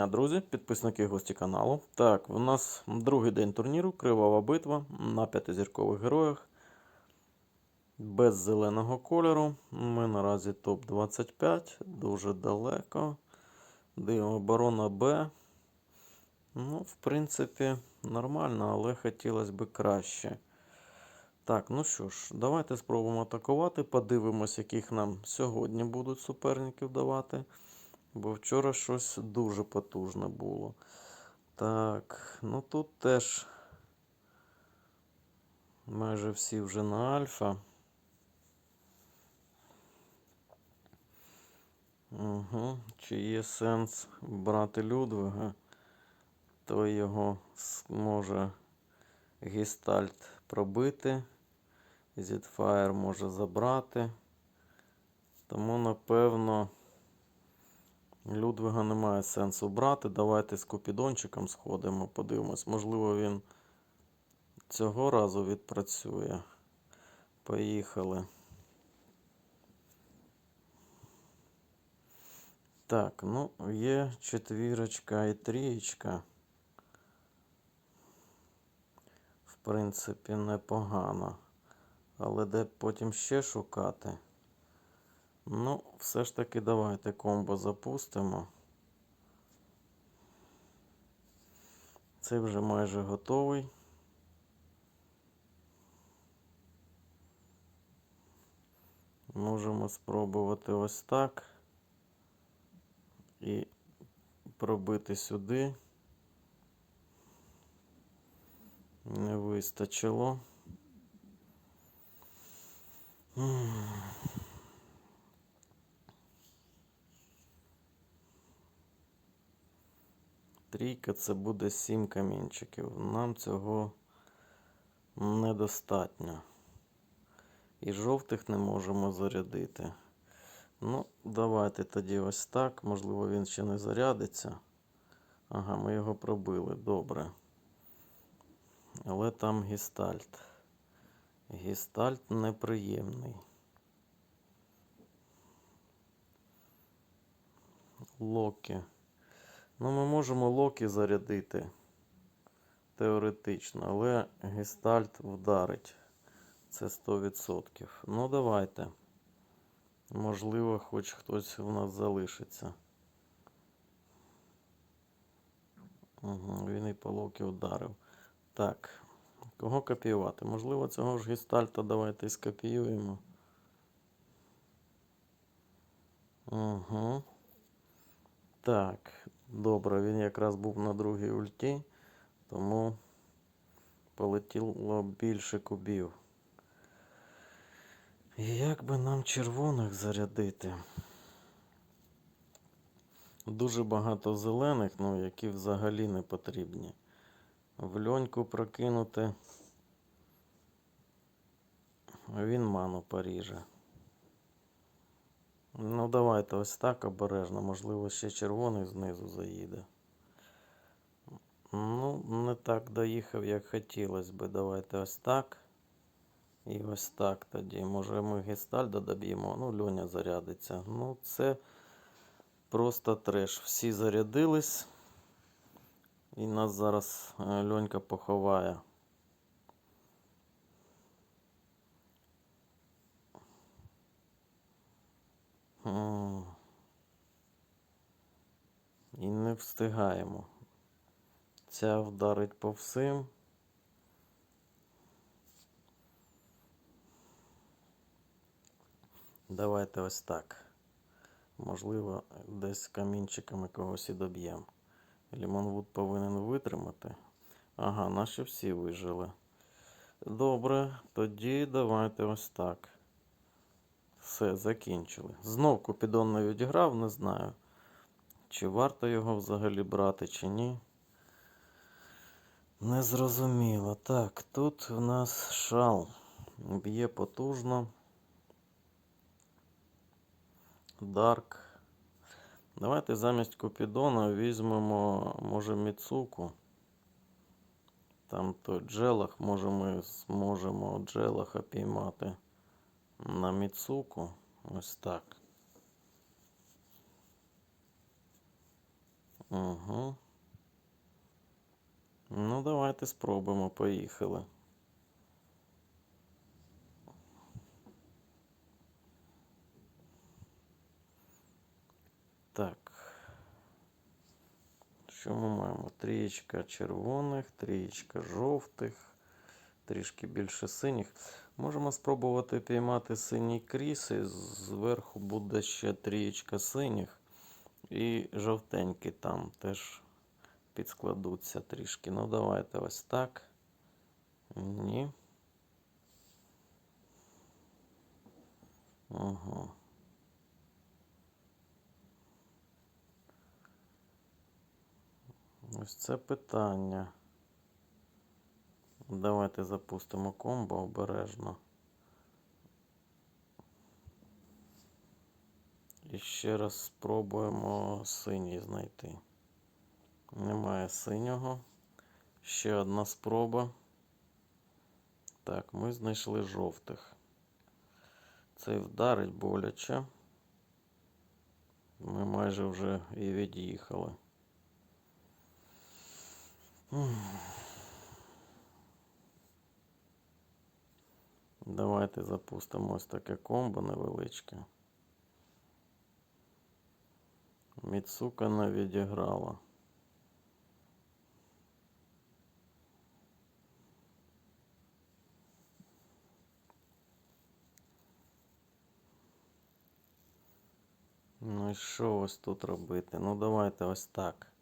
дня, друзі, підписники і гості каналу. Так, у нас другий день турніру, кривава битва на п'ятизіркових героях. Без зеленого кольору. Ми наразі топ-25, дуже далеко. Дивимо оборона Б. Ну, в принципі, нормально, але хотілося б краще. Так, ну що ж, давайте спробуємо атакувати. Подивимось, яких нам сьогодні будуть суперників давати. Бо вчора щось дуже потужне було. Так, ну тут теж майже всі вже на альфа. Угу. Чи є сенс брати Людвига, то його зможе гістальт пробити. Зітфаєр може забрати. Тому, напевно, Людвига немає сенсу брати. Давайте з Купідончиком сходимо, подивимось. Можливо, він цього разу відпрацює. Поїхали. Так, ну, є четвірочка і трієчка. В принципі, непогано. Але де потім ще шукати? Ну, все ж таки давайте комбо запустимо. Це вже майже готовий. Можемо спробувати ось так. І пробити сюди. Не вистачило. Трійка це буде 7 камінчиків. Нам цього недостатньо. І жовтих не можемо зарядити. Ну, давайте тоді ось так. Можливо, він ще не зарядиться. Ага, ми його пробили. Добре. Але там гістальт. Гістальт неприємний. Локі. Ну, ми можемо локі зарядити. Теоретично, але гестальт вдарить. Це 100%. Ну, давайте. Можливо, хоч хтось у нас залишиться. Угу, він і по локі вдарив. Так. Кого копіювати? Можливо, цього ж гестальта давайте скопіюємо. Угу. Так, добре, він якраз був на другій ульті, тому полетіло більше кубів. І Як би нам червоних зарядити? Дуже багато зелених, ну, які взагалі не потрібні. В льоньку прокинути. Він ману поріже. Ну, давайте ось так обережно. Можливо, ще червоний знизу заїде. Ну, не так доїхав, як хотілося би. Давайте ось так. І ось так тоді. Може ми гестальда доб'ємо. Ну, Льоня зарядиться. Ну, це просто треш. Всі зарядились. І нас зараз е, Льонька поховає. І не встигаємо. Ця вдарить по всім. Давайте ось так. Можливо, десь камінчиками когось і доб'ємо. Лімонвуд повинен витримати. Ага, наші всі вижили. Добре, тоді давайте ось так. Все, закінчили. Знов Купідон не відіграв, не знаю. Чи варто його взагалі брати, чи ні. Незрозуміло. Так, тут у нас шал. Б'є потужно. Дарк. Давайте замість Купідона візьмемо, може, Міцуку. Там той джелах, може ми зможемо джелаха піймати на Міцуку. Ось так. Угу. Ну, давайте спробуємо. Поїхали. Так. Що ми маємо? Трієчка червоних, трієчка жовтих, трішки більше синіх. Можемо спробувати піймати синій кріс, і зверху буде ще трієчка синіх. І жовтенькі там теж підскладуться трішки. Ну, давайте ось так. Ні. Ага. Ось це питання. Давайте запустимо комбо обережно. І ще раз спробуємо синій знайти. Немає синього. Ще одна спроба. Так, ми знайшли жовтих. Цей вдарить боляче. Ми майже вже і від'їхали. Давайте запустимо ось таке комбо невеличке. Міцука не відіграла. Ну і що ось тут робити? Ну давайте ось так.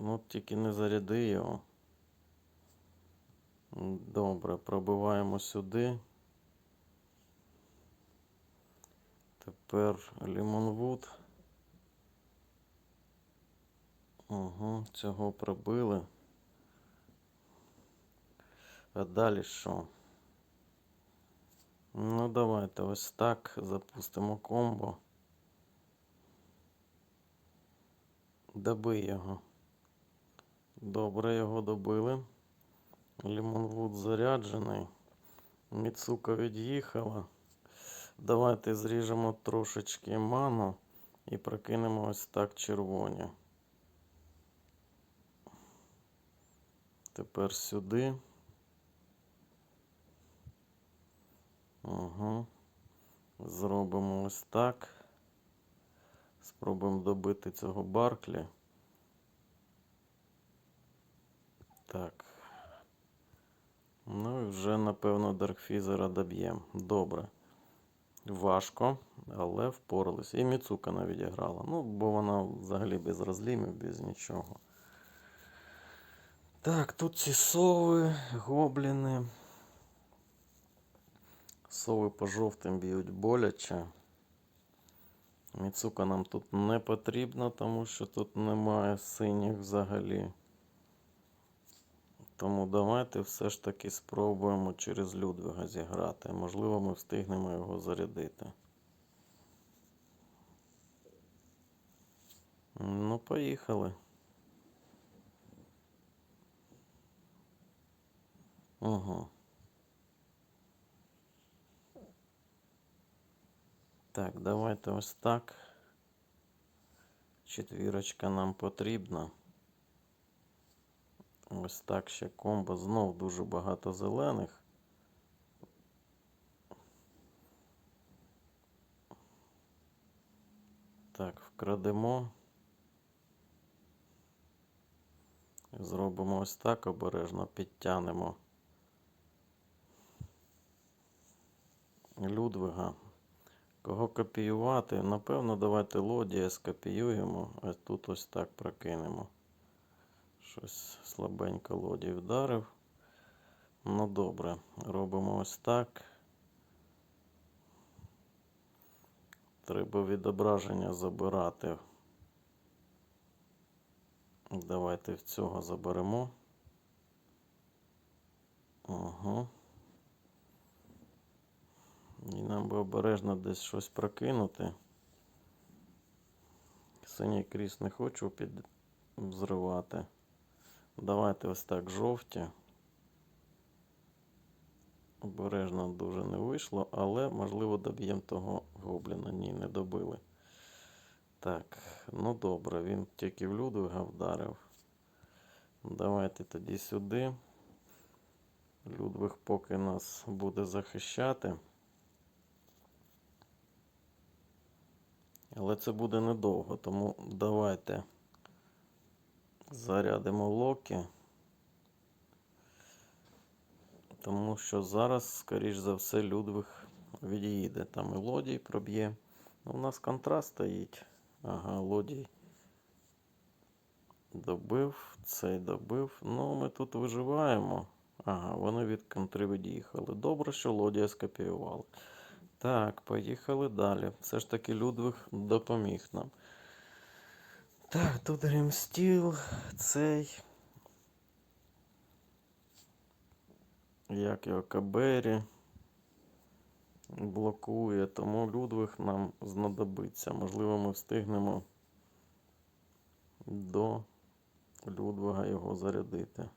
Ну тільки не заряди його. Добре, пробиваємо сюди. Тепер Лімонвуд. Угу, цього пробили. А далі що? Ну, давайте ось так запустимо комбо. Доби його. Добре, його добили. Лімонвуд заряджений. Міцука від'їхала. Давайте зріжемо трошечки ману і прокинемо ось так червоні. Тепер сюди. Угу. Зробимо ось так. Спробуємо добити цього Барклі. Так. Вже, напевно, Даркфізера доб'ємо. Добре. Важко, але впоралися. І Міцука навіть грала. Ну, бо вона взагалі без розлімів, без нічого. Так, тут ці сови, гобліни. Сови по жовтим б'ють боляче. Міцука нам тут не потрібна, тому що тут немає синіх взагалі. Тому давайте все ж таки спробуємо через Людвига зіграти. Можливо, ми встигнемо його зарядити. Ну, поїхали. Угу. Так, давайте ось так. Четвірочка нам потрібна. Ось так ще комбо. Знов дуже багато зелених. Так, вкрадемо. Зробимо ось так обережно, підтянемо Людвига. Кого копіювати? Напевно, давайте лодія скопіюємо, а тут ось так прокинемо. Щось слабенько лодій вдарив. Ну добре, робимо ось так. Треба відображення забирати. Давайте в цього заберемо. Угу. І нам би обережно десь щось прокинути. Синій кріс не хочу під взривати. Давайте ось так жовті. Обережно дуже не вийшло, але можливо доб'ємо того гобліна. Ні, не добили. Так, ну добре, він тільки в Людвига вдарив. Давайте тоді сюди. Людвиг поки нас буде захищати. Але це буде недовго, тому давайте зарядимо локи. Тому що зараз, скоріш за все, Людвиг від'їде. Там і лодій проб'є. Ну, у нас контраст стоїть. Ага, лодій. Добив, цей добив. Ну, ми тут виживаємо. Ага, вони від контри від'їхали. Добре, що лодія скопіювали. Так, поїхали далі. Все ж таки Людвиг допоміг нам. Так, тут Грімстіл, цей. Як його Кабері блокує, тому Людвиг нам знадобиться. Можливо, ми встигнемо до Людвига його зарядити.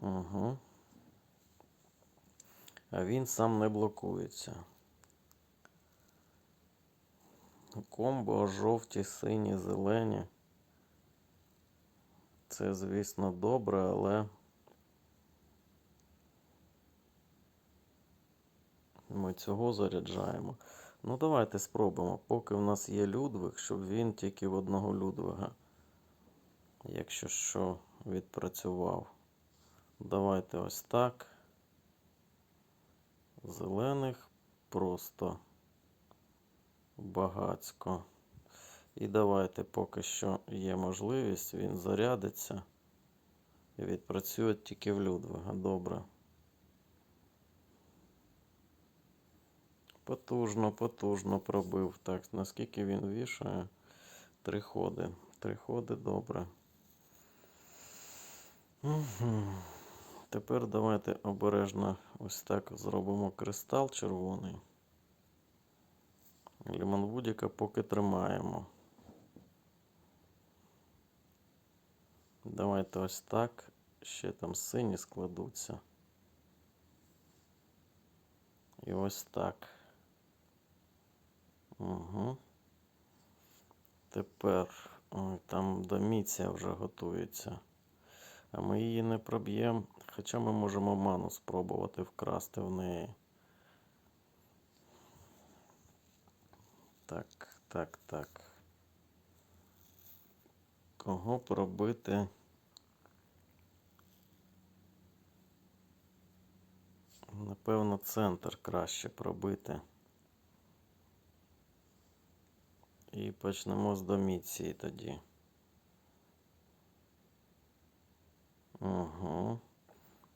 Угу. А він сам не блокується. Комбо жовті, сині, зелені. Це, звісно, добре, але ми цього заряджаємо. Ну, давайте спробуємо, поки в нас є Людвиг, щоб він тільки в одного Людвига. Якщо що, відпрацював. Давайте ось так. Зелених просто багацько. І давайте, поки що є можливість, він зарядиться і відпрацює тільки в Людвига. Добре. Потужно, потужно пробив. Так, наскільки він вішає? Три ходи. Три ходи, добре. Угу. Тепер давайте обережно ось так зробимо кристал червоний. Лімонвудіка поки тримаємо. Давайте ось так. Ще там сині складуться. І ось так. Угу. Тепер там доміція вже готується. А ми її не проб'ємо. Хоча ми можемо ману спробувати вкрасти в неї. Так, так, так. Кого пробити? Напевно, центр краще пробити. І почнемо з доміції тоді. Угу.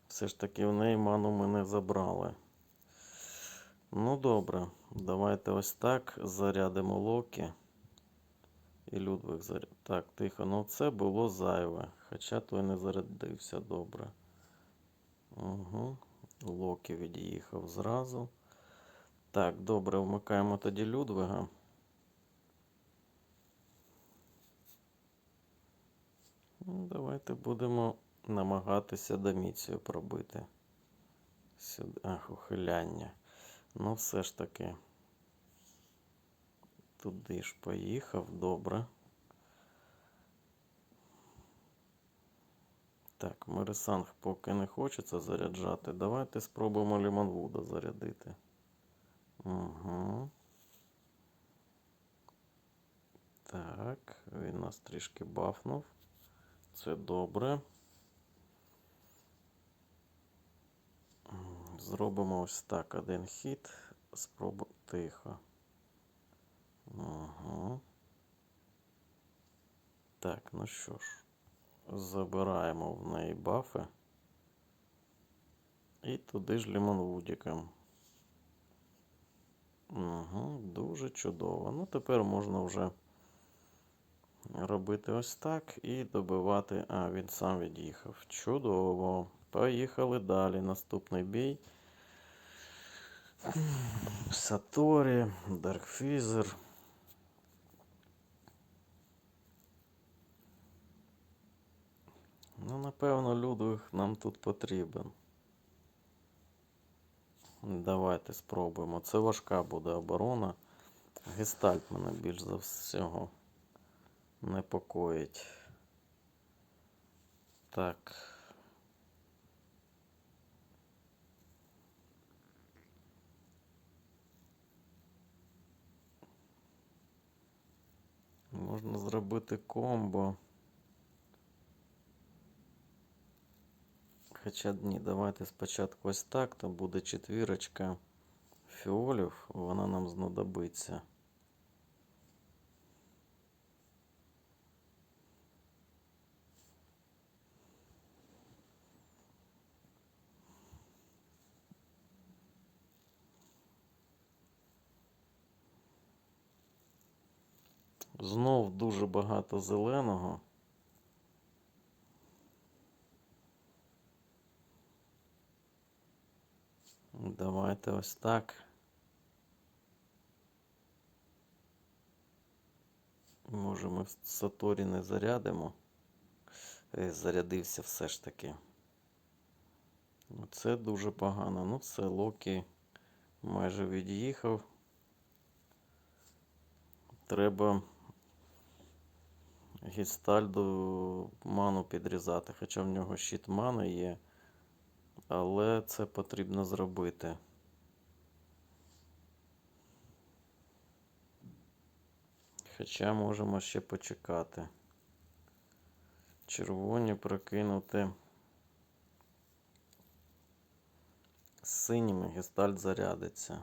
Все ж таки в неї ману ми не забрали. Ну добре, давайте ось так зарядимо локи. І Людвиг заряд. Так, тихо, ну це було зайве. Хоча той не зарядився добре. Угу. Локи від'їхав зразу. Так, добре, вмикаємо тоді Людвига. Давайте будемо намагатися доміцію пробити. Сюди. Ах, ухиляння. Ну, все ж таки. Туди ж поїхав, добре. Так, Мерисанг поки не хочеться заряджати. Давайте спробуємо Лімонвуда зарядити. Угу. Так, він нас трішки бафнув. Це добре. Зробимо ось так один хід. Спробу тихо. Угу. Так, ну що ж, забираємо в неї бафи. І туди ж лімонвудіком. Угу, дуже чудово. Ну, тепер можна вже робити ось так і добивати. А, він сам від'їхав. Чудово. Поїхали далі. Наступний бій. Саторі, Даркфізер. Ну, напевно, Людвиг нам тут потрібен. Давайте спробуємо. Це важка буде оборона. Гестальт мене більш за всього непокоїть. Так. Можна зробити комбо. Хоча ні, давайте спочатку ось так, то буде четвірочка фіолів, вона нам знадобиться. Знов дуже багато зеленого. Давайте ось так. Може, ми в Саторі не зарядимо. Е, Зарядився все ж таки. Ну, Це дуже погано. Ну, це Локі майже від'їхав. Треба Гістальду ману підрізати, хоча в нього щит мани є. Але це потрібно зробити. Хоча можемо ще почекати. Червоні прокинути. З синіми гестальт зарядиться.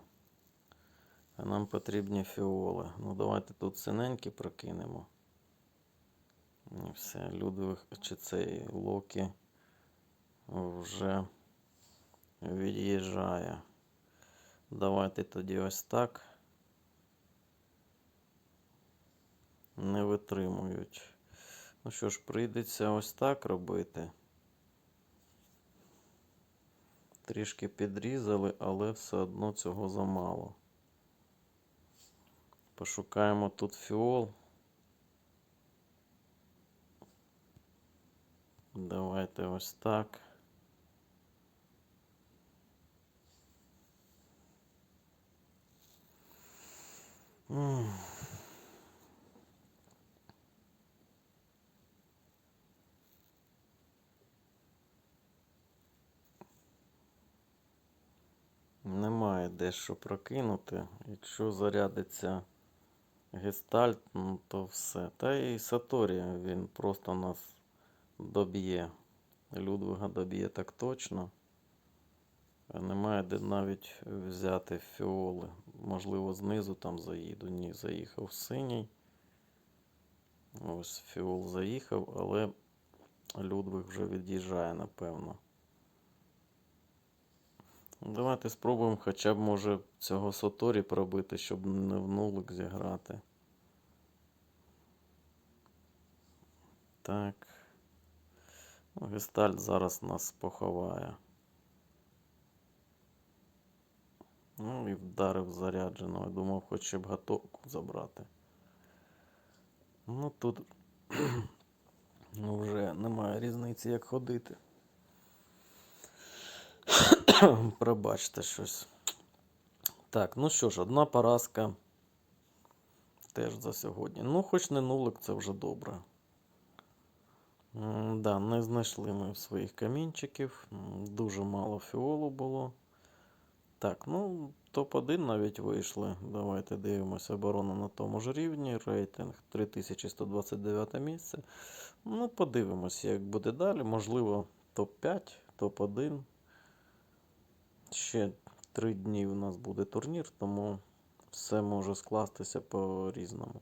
А нам потрібні фіоли. Ну, давайте тут синенькі прокинемо. Все, Людвиг чи цей Локі вже від'їжджає. Давайте тоді ось так. Не витримують. Ну що ж, прийдеться ось так робити. Трішки підрізали, але все одно цього замало. Пошукаємо тут фіол. Давайте ось так. Немає де що прокинути. Якщо зарядиться гестальт, ну то все. Та і Саторі він просто нас доб'є. Людвига доб'є так точно. Немає де навіть взяти фіоли. Можливо, знизу там заїду. Ні, заїхав синій. Ось фіол заїхав, але Людвиг вже від'їжджає, напевно. Давайте спробуємо хоча б може цього Соторі пробити, щоб не в нулик зіграти. Так. Ну, Гестальт зараз нас поховає. Ну і вдарив зарядженого. Думав, хоча б готовку забрати. Ну тут ну, вже немає різниці, як ходити. Пробачте щось. Так, ну що ж, одна поразка теж за сьогодні. Ну, хоч не нулик, це вже добре. Да, не знайшли ми своїх камінчиків. Дуже мало фіолу було. Так, ну, топ-1 навіть вийшли. Давайте дивимося. Оборона на тому ж рівні. Рейтинг 3129 місце. Ну, подивимося, як буде далі. Можливо, топ-5, топ-1. Ще три дні у нас буде турнір, тому все може скластися по-різному.